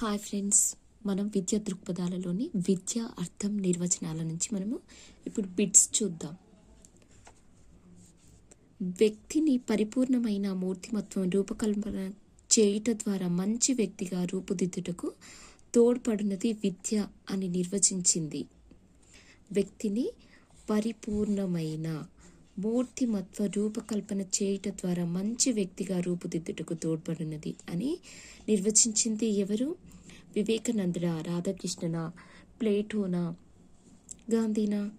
Hi friends మనం విద్యా దృక్పథాలలోని విద్య అర్థం నిర్వచనాల నుంచి మనము ఇప్పుడు బిట్స్ చూద్దాం. వ్యక్తిని పరిపూర్ణమైన మూర్తిమత్వం రూపకల్పన చేయుట ద్వారా మంచి వ్యక్తిగా రూపుదిద్దుటకు తోడ్పడినది విద్య అని నిర్వచించింది. వ్యక్తిని పరిపూర్ణమైన మూర్తిమత్వ రూపకల్పన చేయుట ద్వారా మంచి వ్యక్తిగా రూపుదిద్దుటకు తోడ్పడినది అని నిర్వచించింది ఎవరు? వివేకానందుడా రాధాకృష్ణనా ప్లేటోనా గాంధీనా?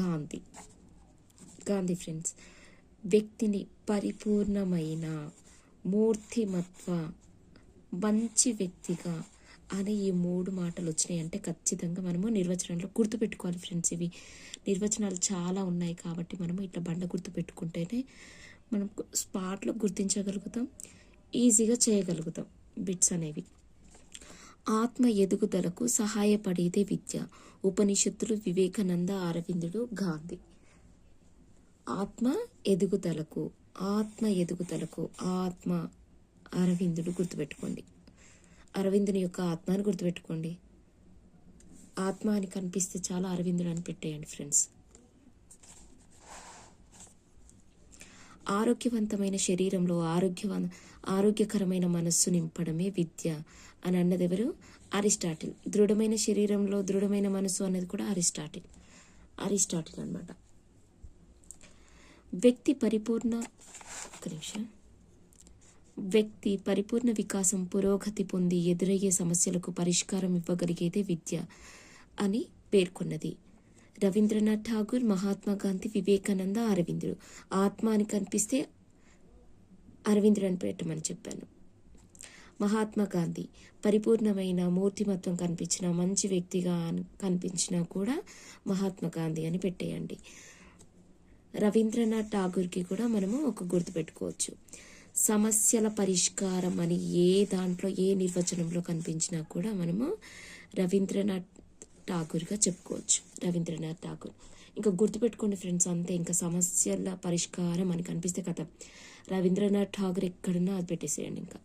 గాంధీ. గాంధీ ఫ్రెండ్స్ వ్యక్తిని పరిపూర్ణమైన మూర్తిమత్వ మంచి వ్యక్తిగా అనే ఈ మూడు మాటలు వచ్చినాయి. అంటే ఖచ్చితంగా మనము నిర్వచనంలో గుర్తుపెట్టుకోవాలి ఫ్రెండ్స్ ఇవి. నిర్వచనాలు చాలా ఉన్నాయి కాబట్టి మనము ఇట్లా బండ గుర్తు పెట్టుకుంటేనే మనం స్పాట్లో గుర్తించగలుగుతాం ఈజీగా చేయగలుగుతాం బిట్స్ అనేవి. ఆత్మ ఎదుగుదలకు సహాయపడేదే విద్య. ఉపనిషత్తులు వివేకానంద అరవిందుడు గాంధీ. ఆత్మ ఎదుగుదలకు ఆత్మ ఎదుగుదలకు ఆత్మ అరవిందుడు గుర్తుపెట్టుకోండి. అరవిందుని యొక్క ఆత్మని గుర్తుపెట్టుకోండి. ఆత్మ అని కనిపిస్తే చాలా అరవిందుడు అని పెట్టేయండి ఫ్రెండ్స్. ఆరోగ్యవంతమైన శరీరంలో ఆరోగ్యవం ఆరోగ్యకరమైన మనస్సు నింపడమే విద్య అని అన్నది ఎవరు? అరిస్టాటిల్. దృఢమైన శరీరంలో దృఢమైన మనసు అనేది కూడా అరిస్టాటిల్. అరిస్టాటిల్ అనమాట వ్యక్తి పరిపూర్ణ నిమిషం. వ్యక్తి పరిపూర్ణ వికాసం పురోగతి పొంది ఎదురయ్యే సమస్యలకు పరిష్కారం ఇవ్వగలిగేదే విద్య అని పేర్కొన్నది. రవీంద్రనాథ్ ఠాగూర్ మహాత్మా గాంధీ వివేకానంద అరవిందుడు. ఆత్మ అని కనిపిస్తే అరవిందుడు అని పెట్టమని చెప్పాను. మహాత్మా గాంధీ పరిపూర్ణమైన మూర్తిమత్వం కనిపించిన మంచి వ్యక్తిగా కనిపించినా కూడా మహాత్మా గాంధీ అని పెట్టేయండి. రవీంద్రనాథ్ ఠాగూర్కి కూడా మనము ఒక గుర్తు పెట్టుకోవచ్చు. సమస్యల పరిష్కారం అని ఏ దాంట్లో ఏ నిర్వచనంలో కనిపించినా కూడా మనము రవీంద్రనాథ్ ఠాగూర్గా చెప్పుకోవచ్చు. రవీంద్రనాథ్ ఠాగూర్. ఇంకా గుర్తుపెట్టుకోండి ఫ్రెండ్స్ అంతే. ఇంకా సమస్యల పరిష్కారం అని కనిపిస్తే కథ. రవీంద్రనాథ్ ఠాగూర్ ఎక్కడున్నా అది పెట్టేసేయండి ఇంకా.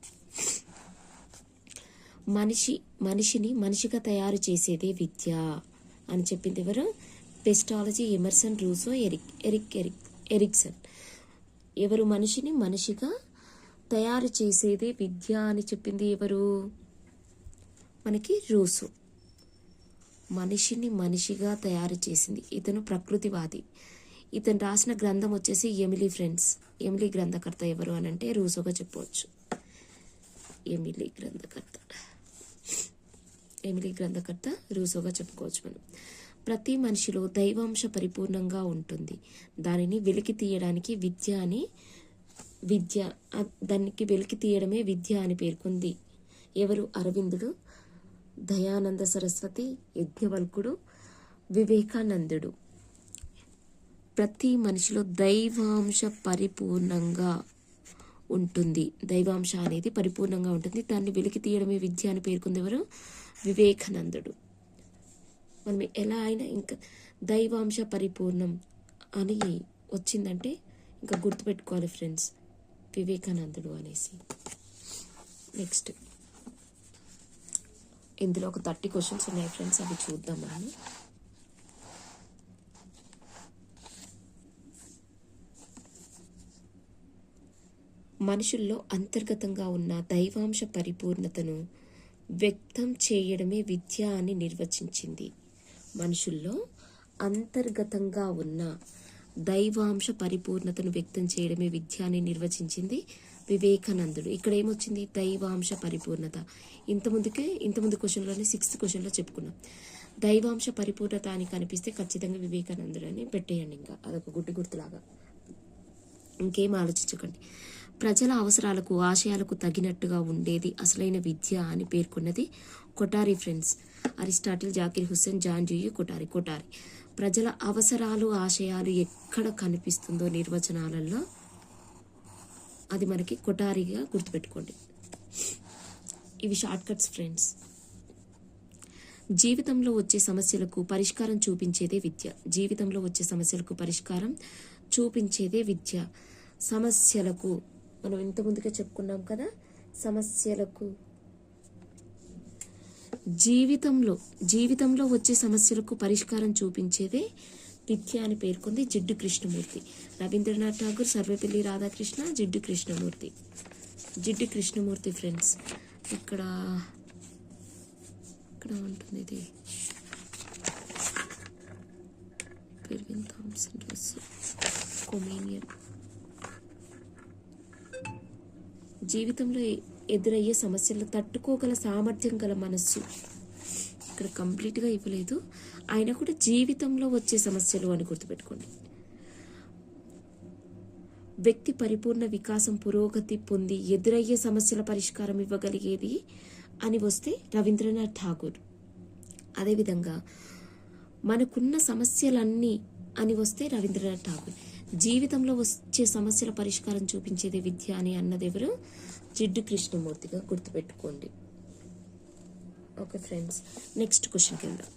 మనిషి మనిషిని మనిషిగా తయారు చేసేదే విద్య అని చెప్పింది ఎవరు? Pestalozzi Emerson Rousseau Erik Erik Erik Erikson. ఎవరు మనిషిని మనిషిగా తయారు చేసేదే విద్య అని చెప్పింది ఎవరు? మనకి రూసో. మనిషిని మనిషిగా తయారు చేసింది. ఇతను ప్రకృతివాది. ఇతను రాసిన గ్రంథం వచ్చేసి ఎమిలీ ఫ్రెండ్స్. ఎమిలీ గ్రంథకర్త ఎవరు అని అంటే రూసోగా చెప్పవచ్చు. ఎమిలీ గ్రంథకర్త. ఎమిలీ గ్రంథకర్త రూసోగా చెప్పుకోవచ్చు మనం. ప్రతి మనిషిలో దైవాంశ పరిపూర్ణంగా ఉంటుంది. దానిని వెలికి తీయడానికి విద్య అని విద్య దానికి వెలికి తీయడమే విద్య అని పేర్కొంది. ఎవరు? అరవిందుడు దయానంద సరస్వతి యజ్ఞవల్కుడు వివేకానందుడు. ప్రతి మనిషిలో దైవాంశ పరిపూర్ణంగా ఉంటుంది. దైవాంశ అనేది పరిపూర్ణంగా ఉంటుంది. దాన్ని వెలికి తీయడమే విద్య అని పేర్కొంది ఎవరు? వివేకానందుడు. మనం ఎలా అయినా ఇంకా దైవాంశ పరిపూర్ణం అని వచ్చిందంటే ఇంకా గుర్తుపెట్టుకోవాలి ఫ్రెండ్స్. వివేకానందుడు అనేసి. నెక్స్ట్. ఇందులో ఒక థర్టీ క్వశ్చన్స్ ఉన్నాయి ఫ్రెండ్స్. అవి చూద్దాం మనం. మనుషుల్లో అంతర్గతంగా ఉన్న దైవాంశ పరిపూర్ణతను వ్యక్తం చేయడమే విద్య అని నిర్వచించింది. మనుషుల్లో అంతర్గతంగా ఉన్న దైవాంశ పరిపూర్ణతను వ్యక్తం చేయడమే విద్య అని నిర్వచించింది వివేకానందుడు. ఇక్కడ ఏమొచ్చింది? దైవాంశ పరిపూర్ణత. ఇంతముందుకే ఇంతముందు క్వశ్చన్లోనే సిక్స్త్ క్వశ్చన్లో చెప్పుకున్నాం. దైవాంశ పరిపూర్ణత అని కనిపిస్తే ఖచ్చితంగా వివేకానందుడు అని పెట్టేయండి ఇంకా. అదొక గుడ్డు గుర్తులాగా. ఇంకేం ఆలోచించకండి. ప్రజల అవసరాలకు ఆశయాలకు తగినట్టుగా ఉండేది అసలైన విద్య అని పేర్కొన్నది Kothari friends. Aristotle Zakir Hussain John Dewey Kothari Kothari ప్రజల అవసరాలు ఆశయాలు ఎక్కడ కనిపిస్తుందో నిర్వచనాలలో అది మనకి కొటారిగా గుర్తుపెట్టుకోండి. ఇవి షార్ట్ కట్స్ ఫ్రెండ్స్. జీవితంలో వచ్చే సమస్యలకు పరిష్కారం చూపించేదే విద్య. జీవితంలో వచ్చే సమస్యలకు పరిష్కారం చూపించేదే విద్య. సమస్యలకు మనం ఇంతకుముందుకే ముందుగా చెప్పుకున్నాం కదా సమస్యలకు. జీవితంలో జీవితంలో వచ్చే సమస్యలకు పరిష్కారం చూపించేదే విద్య అని పేర్కొంది జిడ్డు కృష్ణమూర్తి. రవీంద్రనాథ్ ఠాగూర్ సర్వేపల్లి రాధాకృష్ణ జిడ్డు కృష్ణమూర్తి. జిడ్డు కృష్ణమూర్తి ఫ్రెండ్స్ ఇక్కడ ఇక్కడ ఉంటుంది ఇది. పెర్విన్ థామ్సన్ కొమేనియన్. జీవితంలో ఎదురయ్యే సమస్యలు తట్టుకోగల సామర్థ్యం గల మనస్సు ఇక్కడ కంప్లీట్గా ఇవ్వలేదు. ఆయన కూడా జీవితంలో వచ్చే సమస్యలు అని గుర్తుపెట్టుకోండి. వ్యక్తి పరిపూర్ణ వికాసం పురోగతి పొంది ఎదురయ్యే సమస్యల పరిష్కారం ఇవ్వగలిగేది అని వస్తే రవీంద్రనాథ్ ఠాగూర్. అదేవిధంగా మనకున్న సమస్యలన్నీ అని వస్తే రవీంద్రనాథ్ ఠాగూర్. జీవితంలో వచ్చే సమస్యల పరిష్కారం చూపించేది విద్య అని అన్నదెవరు? జిడ్డు కృష్ణమూర్తిగా గుర్తుపెట్టుకోండి. ఓకే ఫ్రెండ్స్ నెక్స్ట్ క్వశ్చన్కి వెళ్దాం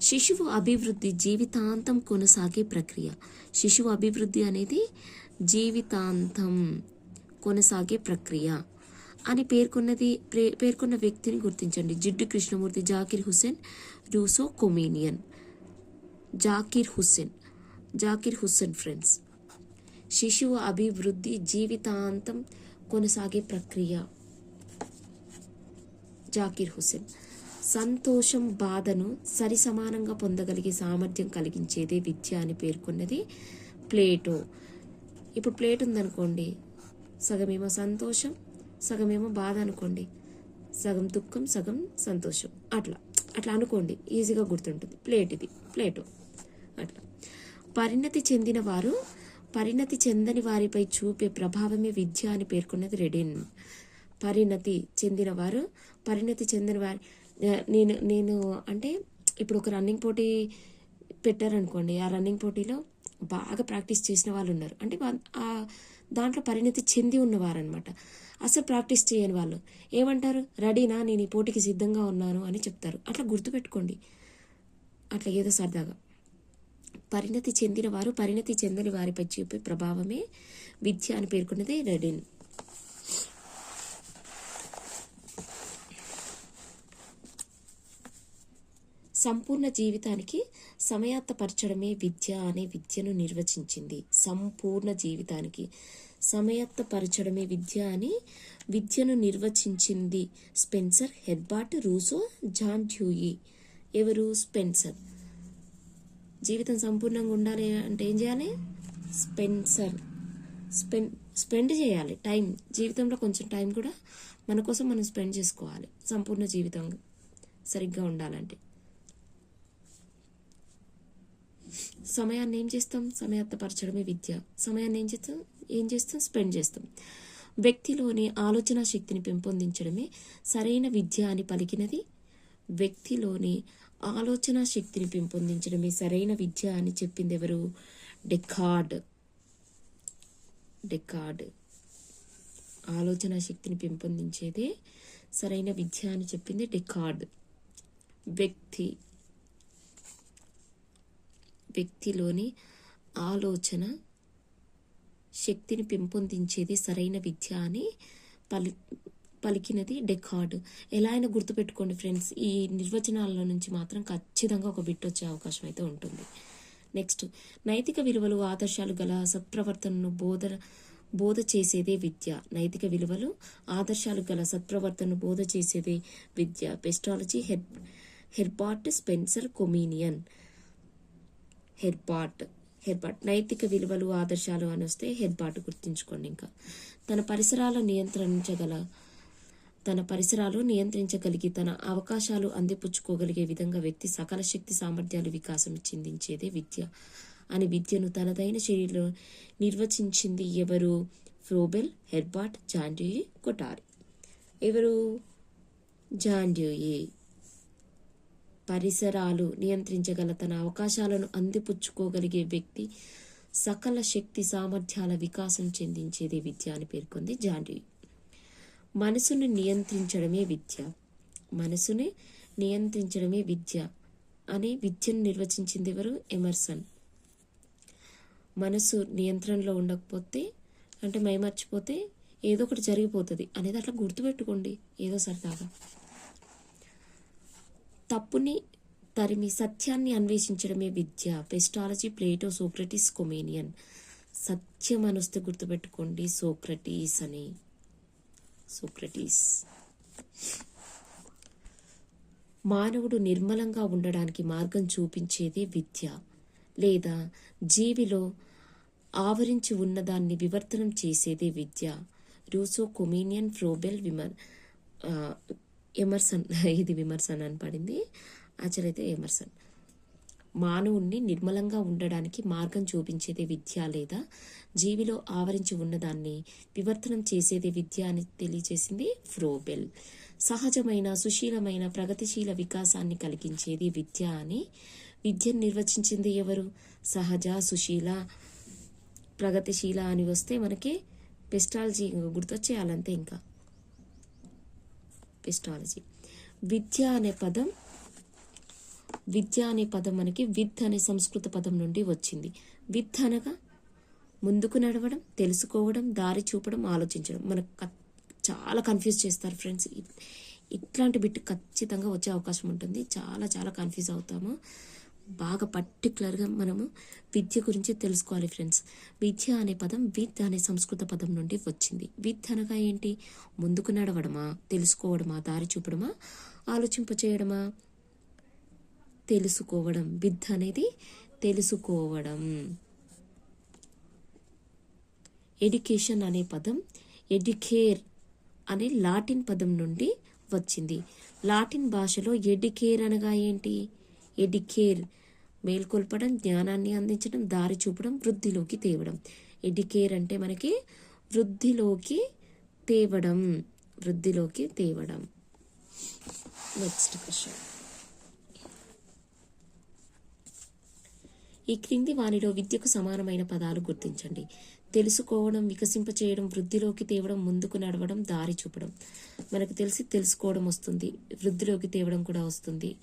శిశువు అభివృద్ధి జీవితాంతం కొనసాగే ప్రక్రియ. శిశువు అభివృద్ధి అనేది జీవితాంతం కొనసాగే ప్రక్రియ అని పేర్కొన్నది పేర్కొన్న వ్యక్తిని గుర్తించండి. Jiddu Krishnamurti Zakir Hussain Rousseau Comenius. Zakir Hussain Zakir Hussain friends. శిశువు అభివృద్ధి జీవితాంతం కొనసాగే ప్రక్రియ. జాకిర్ హుసేన్ సంతోషం బాధను సరి సమానంగా పొందగలిగే సామర్థ్యం కలిగించేదే విద్య అని పేర్కొన్నది ప్లేటో. ఇప్పుడు ప్లేట్ ఉందనుకోండి సగమేమో సంతోషం సగమేమో బాధ అనుకోండి. సగం దుఃఖం సగం సంతోషం. అట్లా అట్లా అనుకోండి ఈజీగా గుర్తుంటుంది. ప్లేట్ ఇది ప్లేటో. అట్లా. పరిణతి చెందిన వారు పరిణతి చెందని వారిపై చూపే ప్రభావమే విద్య అని పేర్కొన్నది రెడెన్. పరిణతి చెందిన వారు పరిణతి చెందిన వారి నేను నేను అంటే ఇప్పుడు ఒక రన్నింగ్ పోటీ పెట్టారనుకోండి ఆ రన్నింగ్ పోటీలో బాగా ప్రాక్టీస్ చేసిన వాళ్ళు ఉన్నారు. అంటే ఆ దాంట్లో పరిణతి చెంది ఉన్నవారనమాట అసలు ప్రాక్టీస్ చేయని వాళ్ళు. ఏమంటారు? రెడీనా? నేను ఈ పోటీకి సిద్ధంగా ఉన్నాను అని చెప్తారు. అట్లా గుర్తుపెట్టుకోండి. అట్లా ఏదో సరదాగా. పరిణతి చెందిన వారు పరిణతి చెందని వారిపై చూపే ప్రభావమే విద్య అని పేర్కొన్నది రెడిన్. సంపూర్ణ జీవితానికి సమయత్తపరచడమే విద్య అనే విద్యను నిర్వచించింది. సంపూర్ణ జీవితానికి సమయత్తపరచడమే విద్య అని విద్యను నిర్వచించింది Spencer Herbart Rousseau John Dewey ఎవరు? స్పెన్సర్. జీవితం సంపూర్ణంగా ఉండాలి అంటే ఏం చేయాలి? స్పెన్సర్. స్పెన్ స్పెండ్ చేయాలి. టైం. జీవితంలో కొంచెం టైం కూడా మన కోసం మనం స్పెండ్ చేసుకోవాలి. సంపూర్ణ జీవితం సరిగ్గా ఉండాలంటే. సమయాన్ని ఏం చేస్తాం? సమయత్తపరచడమే విద్య. సమయాన్ని ఏం చేస్తాం? ఏం చేస్తాం? స్పెండ్ చేస్తాం. వ్యక్తిలోని ఆలోచన శక్తిని పెంపొందించడమే సరైన విద్య అని పలికినది వ్యక్తిలోని ఆలోచన శక్తిని పెంపొందించడమే సరైన విద్య అని చెప్పింది ఎవరు డెకార్డ్. డెకార్డ్. ఆలోచన శక్తిని పెంపొందించేదే సరైన విద్య అని చెప్పింది డెకార్డ్. వ్యక్తి. వ్యక్తిలోని ఆలోచన శక్తిని పెంపొందించేది సరైన విద్య అని పలి పలికినది డెకార్డ్. ఎలా అయినా గుర్తుపెట్టుకోండి ఫ్రెండ్స్ ఈ నిర్వచనాల నుంచి మాత్రం ఖచ్చితంగా ఒక బిట్ వచ్చే అవకాశం అయితే ఉంటుంది. నెక్స్ట్ నైతిక విలువలు ఆదర్శాలు గల సత్ప్రవర్తనను బోధ బోధ చేసేదే విద్య. నైతిక విలువలు ఆదర్శాలు గల సత్ప్రవర్తనను బోధ చేసేదే విద్య. Pestalozzi her Herbart Spencer Comenius. Herbart Herbart. నైతిక విలువలు ఆదర్శాలు అని వస్తే హెర్బార్ట్ గుర్తుంచుకోండి ఇంకా. తన పరిసరాలను నియంత్రించగల తన పరిసరాలు నియంత్రించగలిగి తన అవకాశాలు అందిపుచ్చుకోగలిగే విధంగా వ్యక్తి సకల శక్తి సామర్థ్యాలు వికాసం చెందించేదే విద్య. అని విద్యను తనదైన శైలిలో నిర్వచించింది ఎవరు? Froebel Herbart John Dewey Kothari. ఎవరు? జాండ్యూయి పరిసరాలు నియంత్రించగల తన అవకాశాలను అందిపుచ్చుకోగలిగే వ్యక్తి సకల శక్తి సామర్థ్యాల వికాసం చెందించేదే విద్య అని పేర్కొంది జాండ్యూయి మనసును నియంత్రించడమే విద్య. మనసుని నియంత్రించడమే విద్య అని విద్యను నిర్వచించింది ఎవరు? ఎమర్సన్. మనసు నియంత్రణలో ఉండకపోతే అంటే మైమర్చిపోతే ఏదో ఒకటి జరిగిపోతుంది అనేది అట్లా గుర్తుపెట్టుకోండి ఏదో సరదాగా. తప్పుని తరిమి సత్యాన్ని అన్వేషించడమే విద్య. పెస్టాలజీ ప్లేటో సోక్రటీస్ కొమేనియన్. సత్యం అని గుర్తుపెట్టుకోండి సోక్రటీస్ అని. సోక్రటీస్. మానవుడు నిర్మలంగా ఉండడానికి మార్గం చూపించేదే విద్య. లేదా జీవిలో ఆవరించి ఉన్నదాన్ని వివర్తనం చేసేదే విద్య. రూసో కొమీనియన్ ఫ్రోబెల్ విమర్ ఎమర్సన్ ఇది విమర్శన్ అని పడింది. యాక్చువల్ అయితే ఎమర్సన్. మానవుణ్ణి నిర్మలంగా ఉండడానికి మార్గం చూపించేదే విద్య లేదా జీవిలో ఆవరించి ఉన్నదాన్ని వివర్తనం చేసేదే విద్య అని తెలియజేసింది ఫ్రోబెల్. సహజమైన సుశీలమైన ప్రగతిశీల వికాసాన్ని కలిగించేది విద్య అని విద్యను నిర్వచించింది ఎవరు? సహజ సుశీల ప్రగతిశీల అని వస్తే మనకి పెస్టాలజీ గుర్తొచ్చేయాలంతే ఇంకా. పెస్టాలజీ. విద్య అనే పదం విద్య అనే పదం మనకి విత్ అనే సంస్కృత పదం నుండి వచ్చింది. విత్ అనగా ముందుకు నడవడం తెలుసుకోవడం దారి చూపడం ఆలోచించడం. మనకు చాలా కన్ఫ్యూజ్ చేస్తారు ఫ్రెండ్స్ ఇట్లాంటి బిట్ ఖచ్చితంగా వచ్చే అవకాశం ఉంటుంది. చాలా చాలా కన్ఫ్యూజ్ అవుతాము. బాగా పర్టికులర్గా మనము విద్య గురించి తెలుసుకోవాలి ఫ్రెండ్స్ విద్య అనే పదం విత్ అనే సంస్కృత పదం నుండి వచ్చింది. విత్ అనగా ఏంటి? ముందుకు నడవడమా తెలుసుకోవడమా దారి చూపడమా ఆలోచింప చేయడమా తెలుసుకోవడం. విద్ అనేది తెలుసుకోవడం. ఎడ్యుకేషన్ అనే పదం ఎడ్యుకేర్ అనే లాటిన్ పదం నుండి వచ్చింది. లాటిన్ భాషలో ఎడ్యుకేర్ అనగా ఏంటి? ఎడ్యుకేర్ మేల్కొల్పడం జ్ఞానాన్ని అందించడం దారి చూపడం వృద్ధిలోకి తేవడం. ఎడ్యుకేర్ అంటే మనకి వృద్ధిలోకి తేవడం వృద్ధిలోకి తేవడం. నెక్స్ట్ క్వశ్చన్ ఈ క్రింది వానిలో విద్యకు సమానమైన పదాలు గుర్తించండి. తెలుసుకోవడం వికసింపచేయడం వృద్ధిలోకి తేవడం ముందుకు నడవడం దారి చూపడం. మనకు తెలిసి తెలుసుకోవడం వస్తుంది వృద్ధిలోకి తేవడం కూడా వస్తుంది.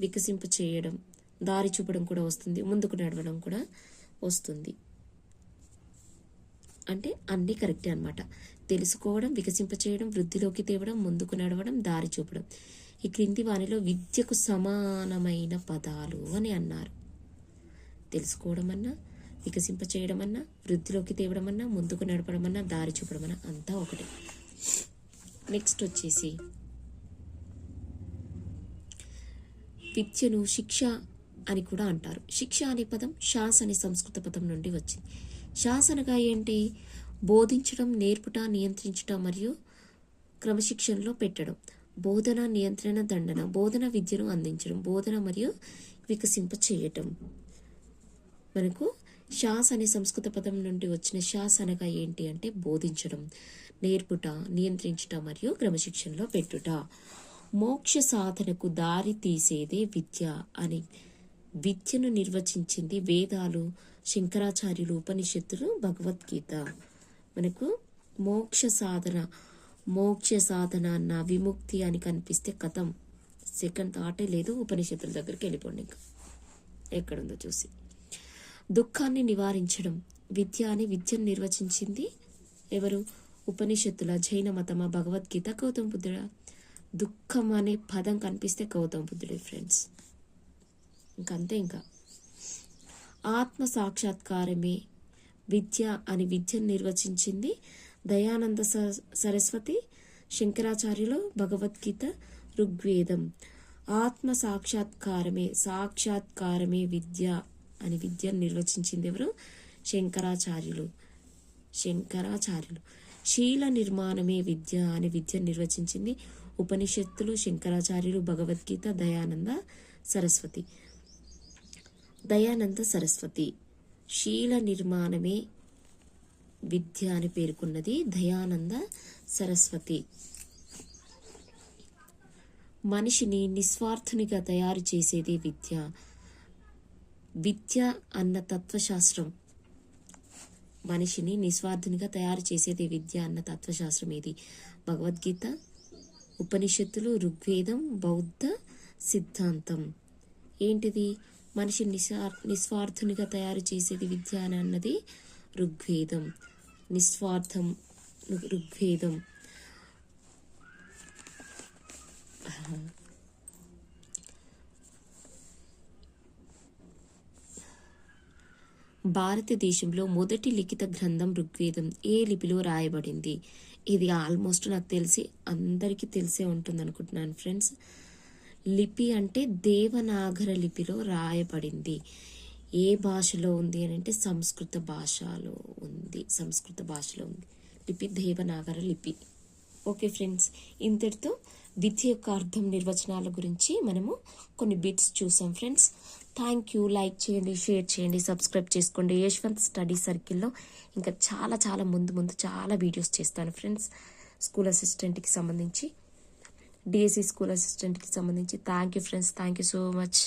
వికసింప చేయడం దారి చూపడం కూడా వస్తుంది ముందుకు నడవడం కూడా వస్తుంది. అంటే అన్నీ కరెక్టే అన్నమాట. తెలుసుకోవడం వికసింప చేయడం వృద్ధిలోకి తేవడం ముందుకు నడవడం దారి చూపడం. ఈ క్రింది వానిలో విద్యకు సమానమైన పదాలు అని అన్నారు. తెలుసుకోవడమన్నా వికసింప చేయడం అన్నా వృద్ధిలోకి తేవడమన్నా ముందుకు నడపడమన్నా దారి చూపడమన్నా అంతా ఒకటే. నెక్స్ట్ వచ్చేసి విద్యను శిక్ష అని కూడా అంటారు. శిక్ష అనే పదం షాస్ అనే సంస్కృత పదం నుండి వచ్చింది. షాస్ అనగా ఏంటి? బోధించడం నేర్పుట నియంత్రించుట మరియు క్రమశిక్షణలో పెట్టడం. బోధన నియంత్రణ దండన బోధన విద్యను అందించడం బోధన మరియు వికసింప చేయటం. మనకు షాస్ అనే సంస్కృత పదం నుండి వచ్చిన షాస్ అనగా ఏంటి అంటే బోధించడం నేర్పుట నియంత్రించుట మరియు క్రమశిక్షణలో పెట్టుట. మోక్ష సాధనకు దారి తీసేదే విద్య అని విద్యను నిర్వచించింది వేదాలు శంకరాచార్యులు ఉపనిషత్తులు భగవద్గీత. మనకు మోక్ష సాధన మోక్ష సాధన అన్న విముక్తి అని కనిపిస్తే కథం. సెకండ్ థాటే లేదు. ఉపనిషత్తుల దగ్గరికి వెళ్ళిపోండి ఇంకా. ఎక్కడుందో చూసి. దుఃఖాన్ని నివారించడం. విద్య అని విద్యను నిర్వచించింది ఎవరు? ఉపనిషత్తుల జైన మతమ భగవద్గీత గౌతమ బుద్ధుడా. దుఃఖం అనే పదం కనిపిస్తే గౌతమ బుద్ధుడే ఫ్రెండ్స్ ఇంకంతే ఇంకా. ఆత్మ సాక్షాత్కారమే. విద్య అని విద్యను నిర్వచించింది దయానంద సరస్వతి శంకరాచార్యులు భగవద్గీత ఋగ్వేదం. ఆత్మ సాక్షాత్కారమే సాక్షాత్కారమే విద్య అని విద్యను నిర్వచించింది ఎవరు? శంకరాచార్యులు. శంకరాచార్యులు. శీల నిర్మాణమే విద్య అని విద్యను నిర్వచించింది ఉపనిషత్తులు శంకరాచార్యులు భగవద్గీత దయానంద సరస్వతి. దయానంద సరస్వతి. శీల నిర్మాణమే విద్య అని పేర్కొన్నది దయానంద సరస్వతి. మనిషిని నిస్వార్థునిగా తయారు చేసేది విద్య. విద్య అన్న తత్వశాస్త్రం. మనిషిని నిస్వార్థునిగా తయారు చేసేది విద్య అన్న తత్వశాస్త్రం ఇది భగవద్గీత ఉపనిషత్తులు ఋగ్వేదం బౌద్ధ సిద్ధాంతం. ఏంటిది? మనిషిని నిస్వార్థునిగా తయారు చేసేది విద్య అని అన్నది ఋగ్వేదం. నిస్వార్థం ఋగ్వేదం. భారతదేశంలో మొదటి లిఖిత గ్రంథం ఋగ్వేదం. ఏ లిపిలో రాయబడింది? ఇది ఆల్మోస్ట్ నాకు తెలిసి అందరికీ తెలిసే ఉంటుంది అనుకుంటున్నాను ఫ్రెండ్స్. లిపి అంటే దేవనాగర లిపిలో రాయబడింది. ఏ భాషలో ఉంది అని అంటే సంస్కృత భాషలో ఉంది సంస్కృత భాషలో ఉంది. లిపి దేవనాగర లిపి. ఓకే ఫ్రెండ్స్ ఇంతటితో విద్య యొక్క అర్థం నిర్వచనాల గురించి మనము కొన్ని బిట్స్ చూసాం ఫ్రెండ్స్. థ్యాంక్ యూ లైక్ చేయండి షేర్ చేయండి సబ్స్క్రైబ్ చేసుకోండి. యశ్వంత్ స్టడీ సర్కిల్లో ఇంకా చాలా చాలా ముందు ముందు చాలా వీడియోస్ చేస్తాను ఫ్రెండ్స్. స్కూల్ అసిస్టెంట్కి సంబంధించి డిఎస్సి స్కూల్ అసిస్టెంట్కి సంబంధించి. Thank you friends thank you so much